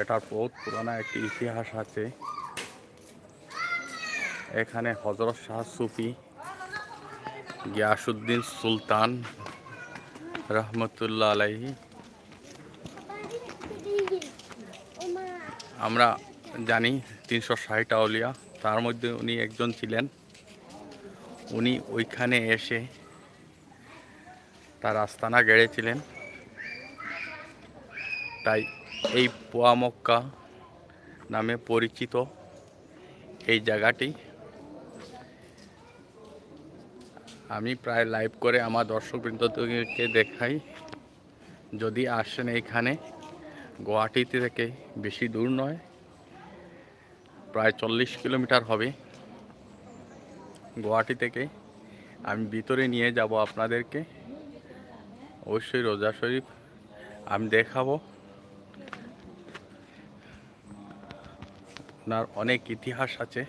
এটার বহুত পুরানা একটি ইতিহাস আছে। এখানে হজরত শাহ সুফি গিয়াসুদ্দিন সুলতান রহমতুল্লাহ আলাইহি। আমরা জানি তিনশো ষাট আউলিয়া তার মধ্যে উনি একজন ছিলেন। উনি ওইখানে এসে তার আস্তানা গেড়েছিলেন। তাই এই পোয়ামক্কা নামে পরিচিত এই জায়গাটি। আমি প্রায় লাইভ করে আমার দর্শকবৃন্দকে দেখাই। যদি আসেন এইখানে গুয়াহাটি থেকে বেশি দূর নয়, প্রায় চল্লিশ কিলোমিটার হবে। গুয়াহাটি থেকে আমি ভিতরে নিয়ে যাব আপনাদেরকে। অবশ্যই রোজা শরীফ আমি দেখাবো। ওনার অনেক ইতিহাস আছে।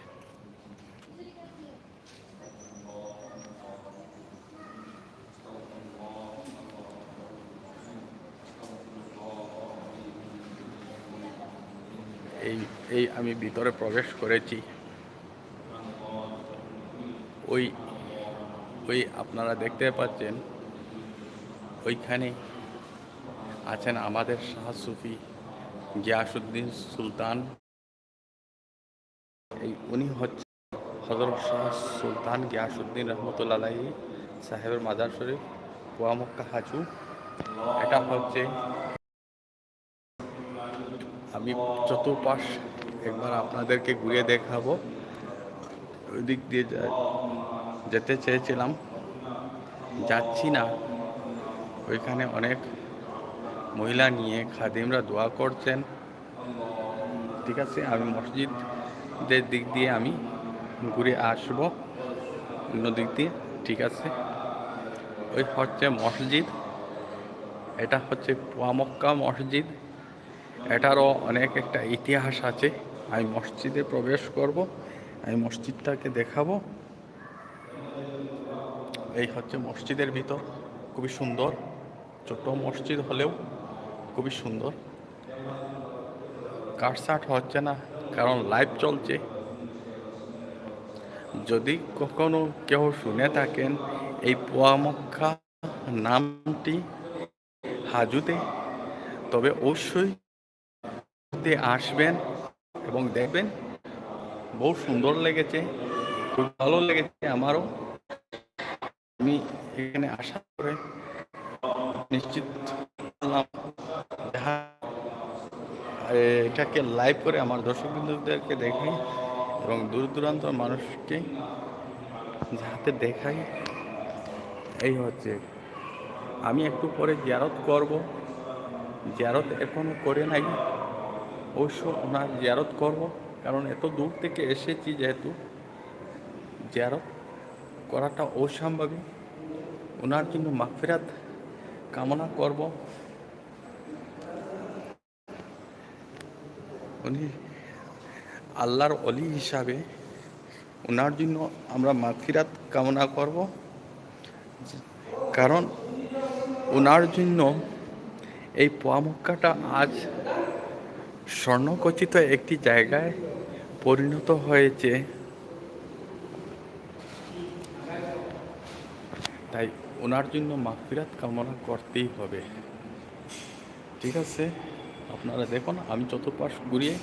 এই এই আমি ভিতরে প্রবেশ করেছি। ওই ওই আপনারা দেখতে পাচ্ছেন, ওইখানে আছেন আমাদের শাহ সুফি গিয়াসুদ্দিন সুলতান। এই উনি হচ্ছে হজরত শাহ সুলতান গিয়াসুদ্দিন রহমতুল্লাহ সাহেবের মাজার শরীফ পোয়ামক্কা হাজু। এটা হচ্ছে আমি চতুর্পাশ একবার আপনাদেরকে ঘুরে দেখাবো। ওই দিক দিয়ে যেতে চেয়েছিলাম। যাচ্ছি না। ওইখানে অনেক মহিলা নিয়ে খাদিমরা দোয়া করছেন। ঠিক আছে, আমি মসজিদের দিক দিয়ে আমি ঘুরে আসব। অন্য দিক দিয়ে ঠিক আছে? ওই হচ্ছে মসজিদ। এটা হচ্ছে পোয়ামক্কা মসজিদ। এটারও অনেক একটা ইতিহাস আছে। আমি মসজিদে প্রবেশ করব, আমি মসজিদটাকে দেখাবো। এই হচ্ছে মসজিদের ভিতর। খুবই সুন্দর। ছোট মসজিদ হলেও খুবই সুন্দর। কাটসাট হচ্ছে না কারণ লাইভ চলছে। যদি কখনো কেউ শুনে থাকেন, এই পোয়ামক্কা নামটি হাজুতে, তবে অবশ্যই আসবেন এবং দেখবেন বহু সুন্দর লেগেছে, খুব ভালো লেগেছে আমারও। আমি এখানে আসার পরে নিশ্চিত এটাকে লাইভ করে আমার দর্শক বিন্দুদেরকে দেখাই এবং দূর দূরান্ত মানুষকে যাতে দেখাই, এই হচ্ছে। আমি একটু পরে জিয়ারত করব। জিয়ারত এখনও করে নাই। অবশ্য ওনার জিয়ারত করব, কারণ এত দূর থেকে এসেছি যেহেতু। জিয়ারত করাটা অসম্ভবই ওনার জন্য মাগফিরাত কামনা করব। উনি আল্লাহর অলি হিসাবে ওনার জন্য আমরা মাগফিরাত কামনা করব। কারণ ওনার জন্য এই পোয়ামক্কাটা আজ স্বর্ণকচিত একটি জায়গায় পরিণত হয়েছে। তাই ওনার জন্য মাগফিরাত কামনা করতেই হবে। ঠিক আছে? আপনারা দেখুন, আমি চতুর্পাশ ঘুরিয়ে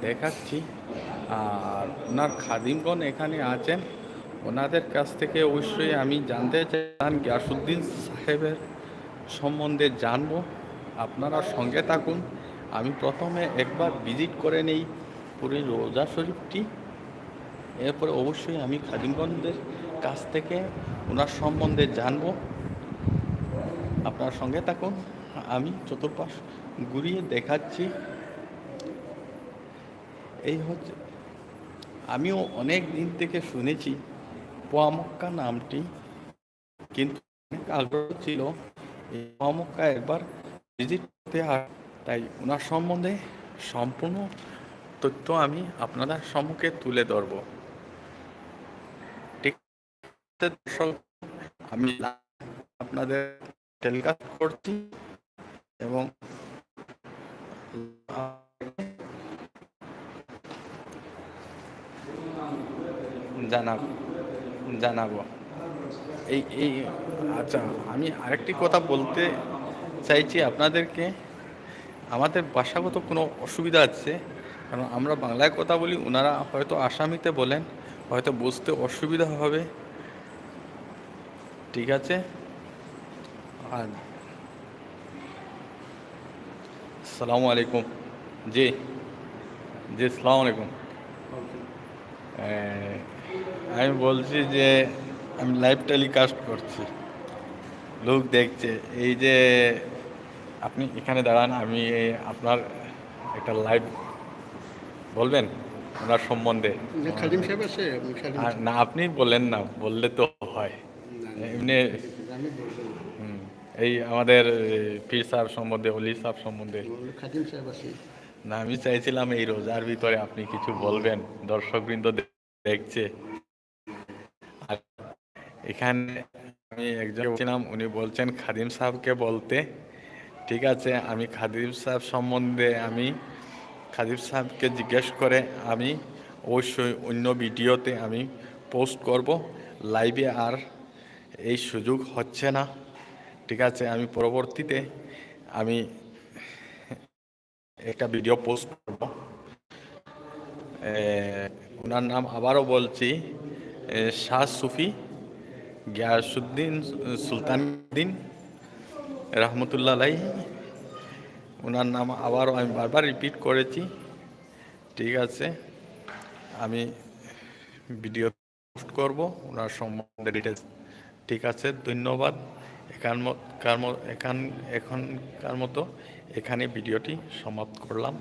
দেখাচ্ছি। আর ওনার খাদিমগণ এখানে আছেন। ওনাদের কাছ থেকে অবশ্যই আমি জানতে চান গিয়াসুদ্দিন সাহেবের সম্বন্ধে জানব। আপনারা সঙ্গে থাকুন। আমি প্রথমে একবার ভিজিট করে নেই পুরো রোজা শরীফটি। এরপরে অবশ্যই আমি খাদিমগণদের কাছ থেকে ওনার সম্বন্ধে জানব। আপনার সঙ্গে থাকুন। আমি চতুর্পাশ ঘুরিয়ে দেখাচ্ছি। এই হচ্ছে, আমিও অনেক দিন থেকে শুনেছি পোয়ামক্কা নামটি, কিন্তু অনেক আগ্রহ ছিল পোয়ামক্কা একবার ভিজিট করতে আর, তাই ওনার সম্বন্ধে সম্পূর্ণ তথ্য আমি আপনাদের সম্মুখে তুলে ধরব। ঠিক আমি আপনাদের টেলিকাস্ট করছি। এবং জানাব, জানাব। এই এই আচ্ছা আমি আরেকটি কথা বলতে চাইছি আপনাদেরকে। আমাদের ভাষাগত কোনো অসুবিধা আছে? কারণ আমরা বাংলায় কথা বলি ওনারা হয়তো আসামিতে বলেন, হয়তো বুঝতে অসুবিধা হবে। ঠিক আছে? আর সালামু আলাইকুম। জি। জি সালামু আলাইকুম। আমি বলছি যে আমি লাইভ টেলিকাস্ট করছি। লোক দেখছে। এই যে আপনি এখানে দাঁড়ান আমি আপনার একটা লাইভ বলবেন? ওনার সম্বন্ধে। না, আপনি বলেন না বললে তো হয়। এমনি এই আমাদের পীর সাহেব সম্বন্ধে, অলি সাহেব সম্বন্ধে। না, আমি চাইছিলাম এই রোজার ভিতরে আপনি কিছু বলবেন। দর্শকবৃন্দ দেখছে। এখানে আমি একজন ছিলাম উনি বলছেন, খাদিম সাহেবকে বলতে। ঠিক আছে, আমি খাদিম সাহেব সম্বন্ধে আমি, খাদিম সাহেবকে জিজ্ঞেস করে আমি অবশ্যই অন্য ভিডিওতে আমি পোস্ট করব। লাইভে আর এই সুযোগ হচ্ছে না। ঠিক আছে, আমি পরবর্তীতে আমি একটা ভিডিও পোস্ট করব। ওনার নাম আবারও বলছি শাহ সুফি গিয়াসুদ্দিন সুলতানুদ্দিন রহমতুল্লাহ আলাই ওনার নাম আবারও আমি বারবার রিপিট করেছি, ঠিক আছে, আমি ভিডিও পোস্ট করব, ওনার সম্বন্ধে ডিটেলস ঠিক আছে, ধন্যবাদ। এখান এখন কার এখান এখনকার মতো? এখানে ভিডিওটি সমাপ্ত করলাম।